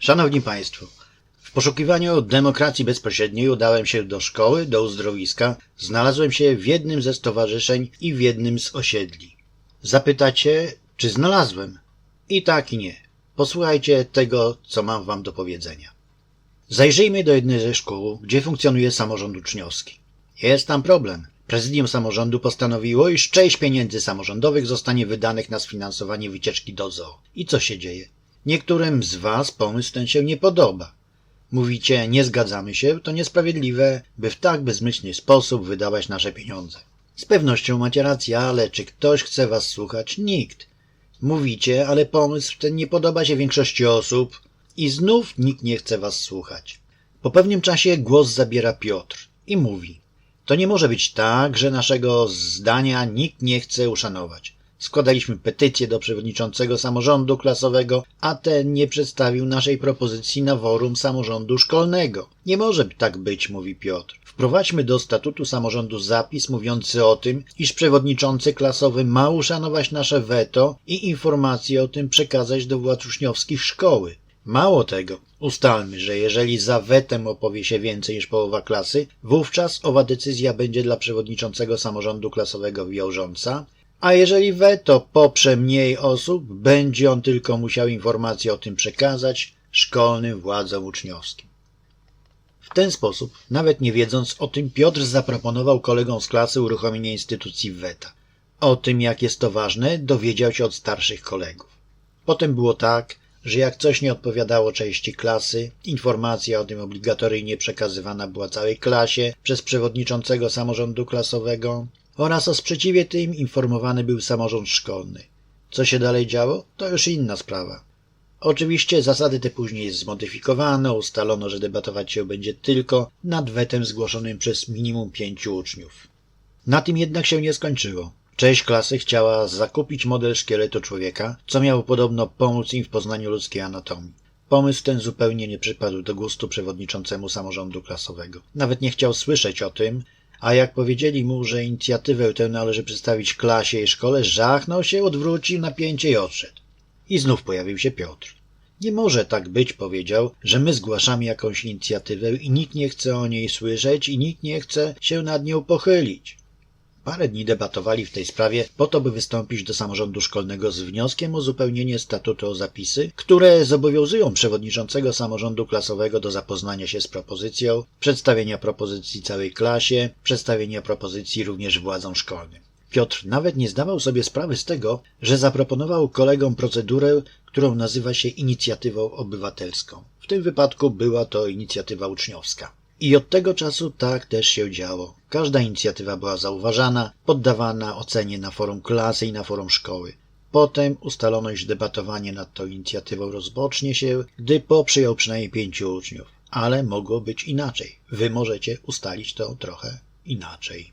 Szanowni Państwo, w poszukiwaniu demokracji bezpośredniej udałem się do szkoły, do uzdrowiska. Znalazłem się w jednym ze stowarzyszeń i w jednym z osiedli. Zapytacie, czy znalazłem? I tak i nie. Posłuchajcie tego, co mam wam do powiedzenia. Zajrzyjmy do jednej ze szkół, gdzie funkcjonuje samorząd uczniowski. Jest tam problem. Prezydium samorządu postanowiło, iż część pieniędzy samorządowych zostanie wydanych na sfinansowanie wycieczki do zoo. I co się dzieje? Niektórym z was pomysł ten się nie podoba. Mówicie, nie zgadzamy się, to niesprawiedliwe, by w tak bezmyślny sposób wydawać nasze pieniądze. Z pewnością macie rację, ale czy ktoś chce was słuchać? Nikt. Mówicie, ale pomysł ten nie podoba się większości osób i znów nikt nie chce was słuchać. Po pewnym czasie głos zabiera Piotr i mówi: To nie może być tak, że naszego zdania nikt nie chce uszanować. Składaliśmy petycję do przewodniczącego samorządu klasowego, a ten nie przedstawił naszej propozycji na forum samorządu szkolnego. Nie może tak być, mówi Piotr. Wprowadźmy do statutu samorządu zapis mówiący o tym, iż przewodniczący klasowy ma uszanować nasze weto i informacje o tym przekazać do władz uczniowskich szkoły. Mało tego, ustalmy, że jeżeli za wetem opowie się więcej niż połowa klasy, wówczas owa decyzja będzie dla przewodniczącego samorządu klasowego wiążąca, a jeżeli weto poprze mniej osób, będzie on tylko musiał informację o tym przekazać szkolnym władzom uczniowskim. W ten sposób, nawet nie wiedząc o tym, Piotr zaproponował kolegom z klasy uruchomienie instytucji weta. O tym, jak jest to ważne, dowiedział się od starszych kolegów. Potem było tak, że jak coś nie odpowiadało części klasy, informacja o tym obligatoryjnie przekazywana była całej klasie przez przewodniczącego samorządu klasowego oraz o sprzeciwie tym informowany był samorząd szkolny. Co się dalej działo, to już inna sprawa. Oczywiście zasady te później zmodyfikowano, ustalono, że debatować się będzie tylko nad wetem zgłoszonym przez minimum pięciu uczniów. Na tym jednak się nie skończyło. Część klasy chciała zakupić model szkieletu człowieka, co miało podobno pomóc im w poznaniu ludzkiej anatomii. Pomysł ten zupełnie nie przypadł do gustu przewodniczącemu samorządu klasowego. Nawet nie chciał słyszeć o tym, a jak powiedzieli mu, że inicjatywę tę należy przedstawić klasie i szkole, żachnął się, odwrócił napięcie i odszedł. I znów pojawił się Piotr. Nie może tak być, powiedział, że my zgłaszamy jakąś inicjatywę i nikt nie chce o niej słyszeć i nikt nie chce się nad nią pochylić. Parę dni debatowali w tej sprawie po to, by wystąpić do samorządu szkolnego z wnioskiem o uzupełnienie statutu o zapisy, które zobowiązują przewodniczącego samorządu klasowego do zapoznania się z propozycją, przedstawienia propozycji całej klasie, przedstawienia propozycji również władzom szkolnym. Piotr nawet nie zdawał sobie sprawy z tego, że zaproponował kolegom procedurę, którą nazywa się inicjatywą obywatelską. W tym wypadku była to inicjatywa uczniowska. I od tego czasu tak też się działo. Każda inicjatywa była zauważana, poddawana ocenie na forum klasy i na forum szkoły. Potem ustalono, iż debatowanie nad tą inicjatywą rozpocznie się, gdy poprze ją przynajmniej pięciu uczniów. Ale mogło być inaczej. Wy możecie ustalić to trochę inaczej.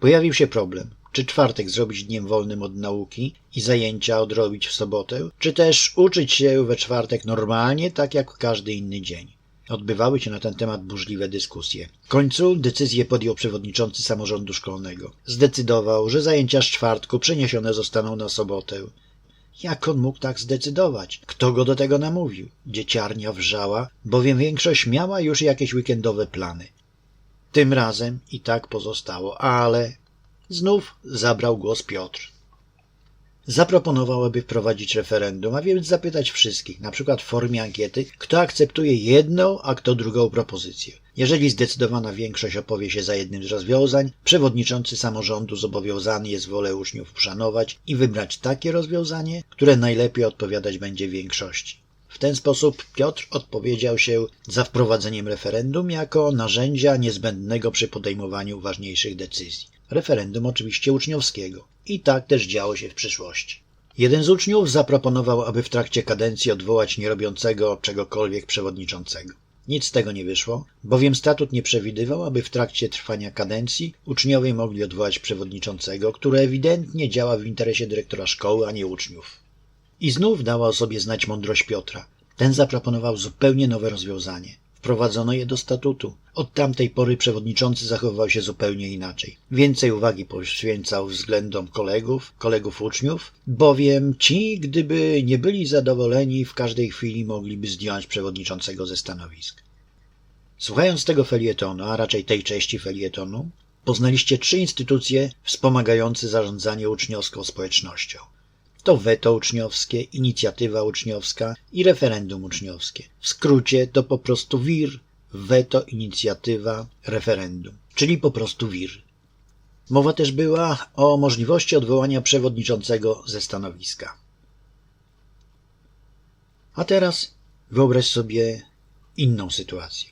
Pojawił się problem, czy czwartek zrobić dniem wolnym od nauki i zajęcia odrobić w sobotę, czy też uczyć się we czwartek normalnie, tak jak każdy inny dzień. Odbywały się na ten temat burzliwe dyskusje. W końcu decyzję podjął przewodniczący samorządu szkolnego. Zdecydował, że zajęcia z czwartku przeniesione zostaną na sobotę. Jak on mógł tak zdecydować? Kto go do tego namówił? Dzieciarnia wrzała, bowiem większość miała już jakieś weekendowe plany. Tym razem i tak pozostało, ale znów zabrał głos Piotr. Zaproponował, aby wprowadzić referendum, a więc zapytać wszystkich, na przykład w formie ankiety, kto akceptuje jedną, a kto drugą propozycję. Jeżeli zdecydowana większość opowie się za jednym z rozwiązań, przewodniczący samorządu zobowiązany jest wolę uczniów uszanować i wybrać takie rozwiązanie, które najlepiej odpowiadać będzie większości. W ten sposób Piotr odpowiedział się za wprowadzeniem referendum jako narzędzia niezbędnego przy podejmowaniu ważniejszych decyzji. Referendum oczywiście uczniowskiego. I tak też działo się w przyszłości. Jeden z uczniów zaproponował, aby w trakcie kadencji odwołać nierobiącego czegokolwiek przewodniczącego. Nic z tego nie wyszło, bowiem statut nie przewidywał, aby w trakcie trwania kadencji uczniowie mogli odwołać przewodniczącego, który ewidentnie działa w interesie dyrektora szkoły, a nie uczniów. I znów dała o sobie znać mądrość Piotra. Ten zaproponował zupełnie nowe rozwiązanie. Wprowadzono je do statutu. Od tamtej pory przewodniczący zachowywał się zupełnie inaczej. Więcej uwagi poświęcał względom kolegów, kolegów uczniów, bowiem ci, gdyby nie byli zadowoleni, w każdej chwili mogliby zdjąć przewodniczącego ze stanowisk. Słuchając tego felietonu, a raczej tej części felietonu, poznaliście trzy instytucje wspomagające zarządzanie uczniowską społecznością. To weto uczniowskie, inicjatywa uczniowska i referendum uczniowskie. W skrócie to po prostu WIR, weto, inicjatywa, referendum, czyli po prostu WIR. Mowa też była o możliwości odwołania przewodniczącego ze stanowiska. A teraz wyobraź sobie inną sytuację.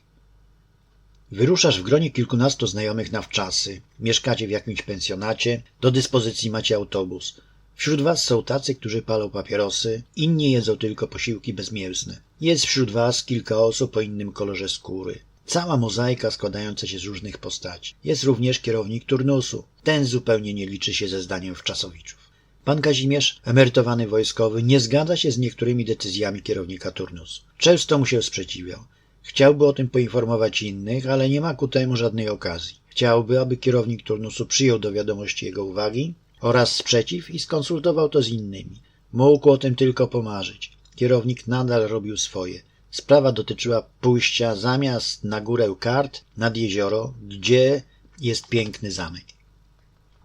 Wyruszasz w gronie kilkunastu znajomych na wczasy, mieszkacie w jakimś pensjonacie, do dyspozycji macie autobus. Wśród was są tacy, którzy palą papierosy, inni jedzą tylko posiłki bezmięsne. Jest wśród was kilka osób o innym kolorze skóry. Cała mozaika składająca się z różnych postaci. Jest również kierownik turnusu. Ten zupełnie nie liczy się ze zdaniem wczasowiczów. Pan Kazimierz, emerytowany wojskowy, nie zgadza się z niektórymi decyzjami kierownika turnusu. Często mu się sprzeciwiał. Chciałby o tym poinformować innych, ale nie ma ku temu żadnej okazji. Chciałby, aby kierownik turnusu przyjął do wiadomości jego uwagi oraz sprzeciw i skonsultował to z innymi. Mógł o tym tylko pomarzyć. Kierownik nadal robił swoje. Sprawa dotyczyła pójścia zamiast na górę kart nad jezioro, gdzie jest piękny zamek.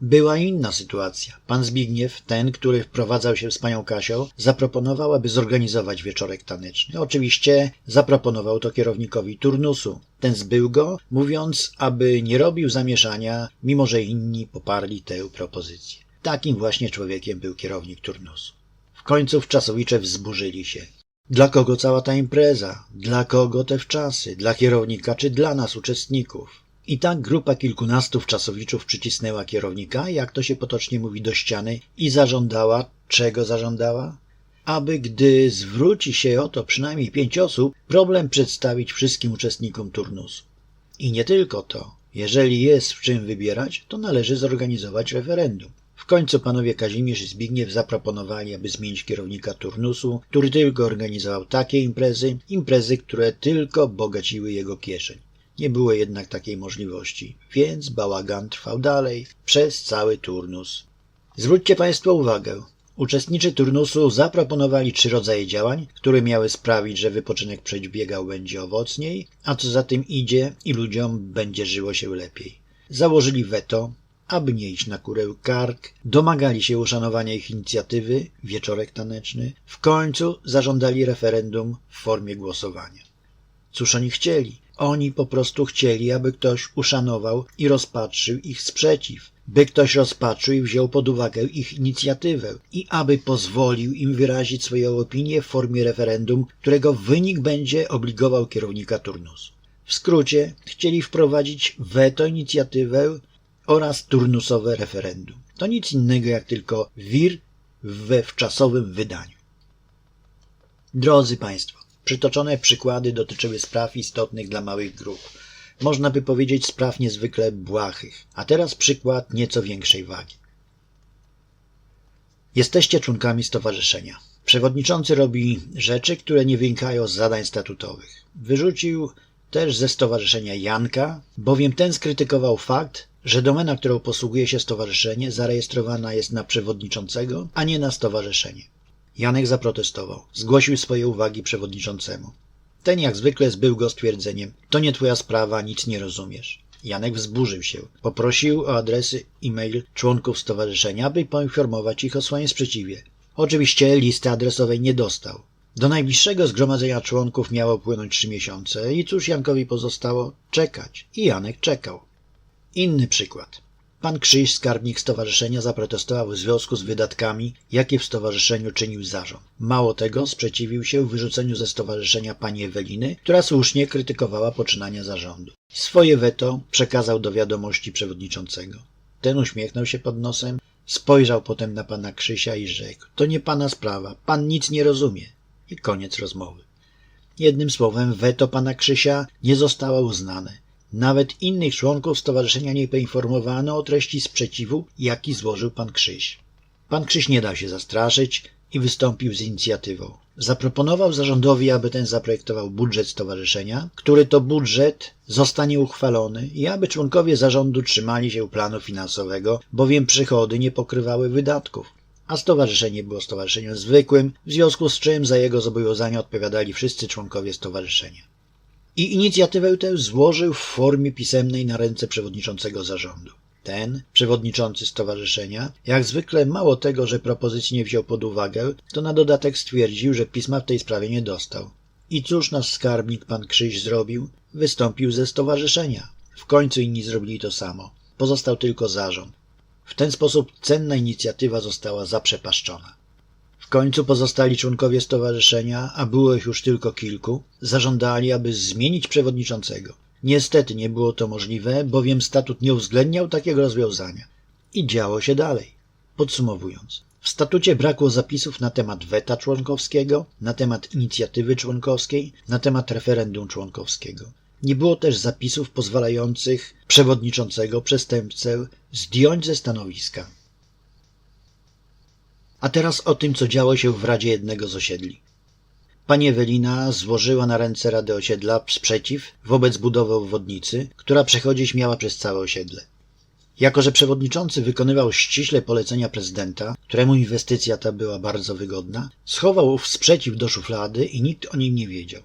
Była inna sytuacja. Pan Zbigniew, ten, który wprowadzał się z panią Kasią, zaproponował, aby zorganizować wieczorek taneczny. Oczywiście zaproponował to kierownikowi turnusu. Ten zbył go, mówiąc, aby nie robił zamieszania, mimo że inni poparli tę propozycję. Takim właśnie człowiekiem był kierownik turnusu. W końcu wczasowicze wzburzyli się. Dla kogo cała ta impreza? Dla kogo te wczasy? Dla kierownika czy dla nas, uczestników? I tak grupa kilkunastu wczasowiczów przycisnęła kierownika, jak to się potocznie mówi, do ściany i zażądała, czego zażądała? Aby gdy zwróci się o to przynajmniej pięć osób, problem przedstawić wszystkim uczestnikom turnusu. I nie tylko to. Jeżeli jest w czym wybierać, to należy zorganizować referendum. W końcu panowie Kazimierz i Zbigniew zaproponowali, aby zmienić kierownika turnusu, który tylko organizował takie imprezy, imprezy, które tylko bogaciły jego kieszeń. Nie było jednak takiej możliwości, więc bałagan trwał dalej przez cały turnus. Zwróćcie Państwo uwagę. Uczestnicy turnusu zaproponowali trzy rodzaje działań, które miały sprawić, że wypoczynek przebiegał będzie owocniej, a co za tym idzie i ludziom będzie żyło się lepiej. Założyli weto, aby nie iść na kurę kark, domagali się uszanowania ich inicjatywy, wieczorek taneczny, w końcu zażądali referendum w formie głosowania. Cóż oni chcieli? Oni po prostu chcieli, aby ktoś uszanował i rozpatrzył ich sprzeciw, by ktoś rozpatrzył i wziął pod uwagę ich inicjatywę i aby pozwolił im wyrazić swoją opinię w formie referendum, którego wynik będzie obligował kierownika turnusu. W skrócie, chcieli wprowadzić weto inicjatywę oraz turnusowe referendum. To nic innego jak tylko wir we wczasowym wydaniu. Drodzy Państwo, przytoczone przykłady dotyczyły spraw istotnych dla małych grup. Można by powiedzieć spraw niezwykle błahych. A teraz przykład nieco większej wagi. Jesteście członkami stowarzyszenia. Przewodniczący robi rzeczy, które nie wynikają z zadań statutowych. Wyrzucił też ze stowarzyszenia Janka, bowiem ten skrytykował fakt, że domena, którą posługuje się stowarzyszenie, zarejestrowana jest na przewodniczącego, a nie na stowarzyszenie. Janek zaprotestował. Zgłosił swoje uwagi przewodniczącemu. Ten jak zwykle zbył go stwierdzeniem: To nie twoja sprawa, nic nie rozumiesz. Janek wzburzył się. Poprosił o adresy e-mail członków stowarzyszenia, by poinformować ich o swoim sprzeciwie. Oczywiście listy adresowej nie dostał. Do najbliższego zgromadzenia członków miało płynąć trzy miesiące i cóż Jankowi pozostało? Czekać. I Janek czekał. Inny przykład. Pan Krzyś, skarbnik stowarzyszenia, zaprotestował w związku z wydatkami, jakie w stowarzyszeniu czynił zarząd. Mało tego, sprzeciwił się wyrzuceniu ze stowarzyszenia pani Eweliny, która słusznie krytykowała poczynania zarządu. Swoje weto przekazał do wiadomości przewodniczącego. Ten uśmiechnął się pod nosem, spojrzał potem na pana Krzysia i rzekł: To nie pana sprawa, pan nic nie rozumie. I koniec rozmowy. Jednym słowem, weto pana Krzysia nie zostało uznane. Nawet innych członków stowarzyszenia nie poinformowano o treści sprzeciwu, jaki złożył pan Krzyś. Pan Krzyś nie dał się zastraszyć i wystąpił z inicjatywą. zaproponował zarządowi, aby ten zaprojektował budżet stowarzyszenia, który to budżet zostanie uchwalony i aby członkowie zarządu trzymali się planu finansowego, bowiem przychody nie pokrywały wydatków a stowarzyszenie było stowarzyszeniem zwykłym, w związku z czym za jego zobowiązania odpowiadali wszyscy członkowie stowarzyszenia. I inicjatywę tę złożył w formie pisemnej na ręce przewodniczącego zarządu. Ten, przewodniczący stowarzyszenia, jak zwykle mało tego, że propozycji nie wziął pod uwagę, to na dodatek stwierdził, że pisma w tej sprawie nie dostał. I cóż nasz skarbnik pan Krzyś zrobił? Wystąpił ze stowarzyszenia. W końcu inni zrobili to samo. Pozostał tylko zarząd. W ten sposób cenna inicjatywa została zaprzepaszczona. Końcu pozostali członkowie stowarzyszenia, a było ich już tylko kilku, zażądali, aby zmienić przewodniczącego. Niestety nie było to możliwe, bowiem statut nie uwzględniał takiego rozwiązania. I działo się dalej. Podsumowując, w statucie brakło zapisów na temat weta członkowskiego, na temat inicjatywy członkowskiej, na temat referendum członkowskiego. Nie było też zapisów pozwalających przewodniczącego przestępcę zdjąć ze stanowiska. A teraz o tym, co działo się w Radzie jednego z osiedli. Pani Ewelina złożyła na ręce Rady Osiedla sprzeciw wobec budowy obwodnicy, która przechodzić miała przez całe osiedle. Jako, że przewodniczący wykonywał ściśle polecenia prezydenta, któremu inwestycja ta była bardzo wygodna, schował ów sprzeciw do szuflady i nikt o nim nie wiedział.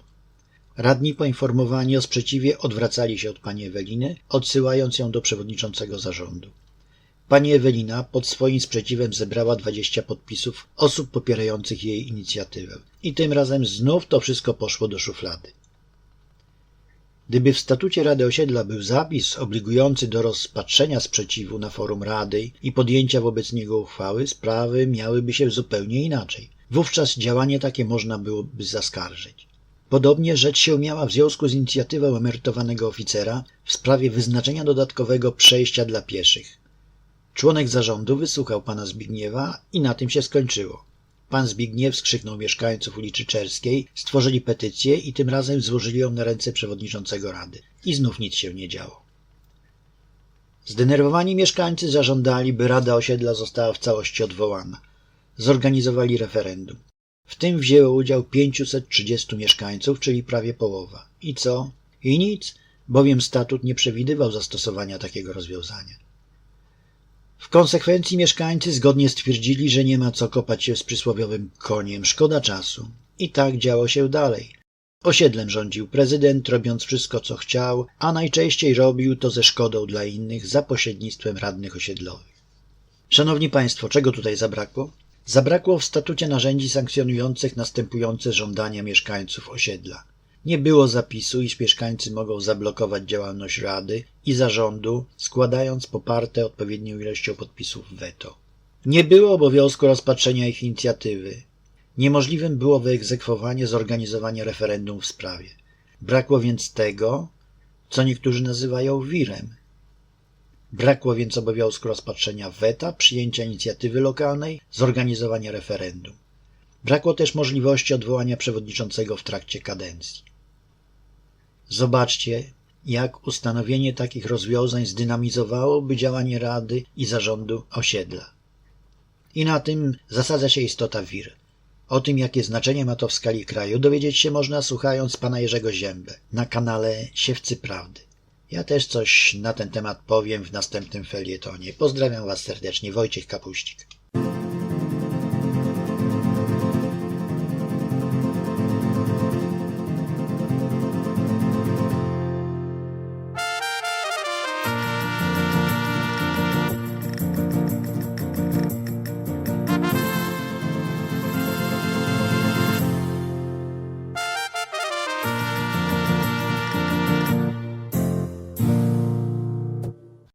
Radni poinformowani o sprzeciwie odwracali się od pani Eweliny, odsyłając ją do przewodniczącego zarządu. Pani Ewelina pod swoim sprzeciwem zebrała dwadzieścia podpisów osób popierających jej inicjatywę. I tym razem znów to wszystko poszło do szuflady. Gdyby w statucie Rady Osiedla był zapis obligujący do rozpatrzenia sprzeciwu na forum Rady i podjęcia wobec niego uchwały, sprawy miałyby się zupełnie inaczej. Wówczas działanie takie można byłoby zaskarżyć. Podobnie rzecz się miała w związku z inicjatywą emerytowanego oficera w sprawie wyznaczenia dodatkowego przejścia dla pieszych. Członek zarządu wysłuchał pana Zbigniewa i na tym się skończyło. Pan Zbigniew skrzyknął mieszkańców ulicy Czerskiej, stworzyli petycję i tym razem złożyli ją na ręce przewodniczącego rady. I znów nic się nie działo. Zdenerwowani mieszkańcy zażądali, by Rada Osiedla została w całości odwołana. Zorganizowali referendum. W tym wzięło udział 530 mieszkańców, czyli prawie połowa. I co? I nic, bowiem statut nie przewidywał zastosowania takiego rozwiązania. W konsekwencji mieszkańcy zgodnie stwierdzili, że nie ma co kopać się z przysłowiowym koniem, szkoda czasu. I tak działo się dalej. Osiedlem rządził prezydent, robiąc wszystko, co chciał, a najczęściej robił to ze szkodą dla innych za pośrednictwem radnych osiedlowych. Szanowni Państwo, czego tutaj zabrakło? Zabrakło w statucie narzędzi sankcjonujących następujące żądania mieszkańców osiedla. Nie było zapisu, iż mieszkańcy mogą zablokować działalność Rady i zarządu, składając poparte odpowiednią ilością podpisów weto. Nie było obowiązku rozpatrzenia ich inicjatywy. Niemożliwym było wyegzekwowanie zorganizowania referendum w sprawie. Brakło więc tego, co niektórzy nazywają wirem. Brakło więc obowiązku rozpatrzenia weta, przyjęcia inicjatywy lokalnej, zorganizowania referendum. Brakło też możliwości odwołania przewodniczącego w trakcie kadencji. Zobaczcie, jak ustanowienie takich rozwiązań zdynamizowałoby działanie Rady i zarządu osiedla. I na tym zasadza się istota WIR. O tym, jakie znaczenie ma to w skali kraju, dowiedzieć się można słuchając pana Jerzego Ziębę na kanale Siewcy Prawdy. Ja też coś na ten temat powiem w następnym felietonie. Pozdrawiam Was serdecznie, Wojciech Kapuścik.